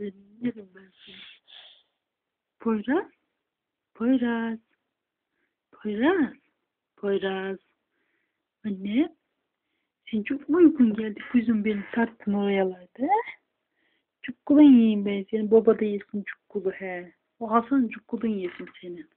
benim. Ben seni. Poyraz. Poyraz. Poyraz. Poyraz. Anne. Sen çok mu uykun geldi kuzum beni sarttın orayalarda. Çukkulun yiyeyim ben seni. Baba da yesin çukkulu he. O Hasan çukkulun yesin senin.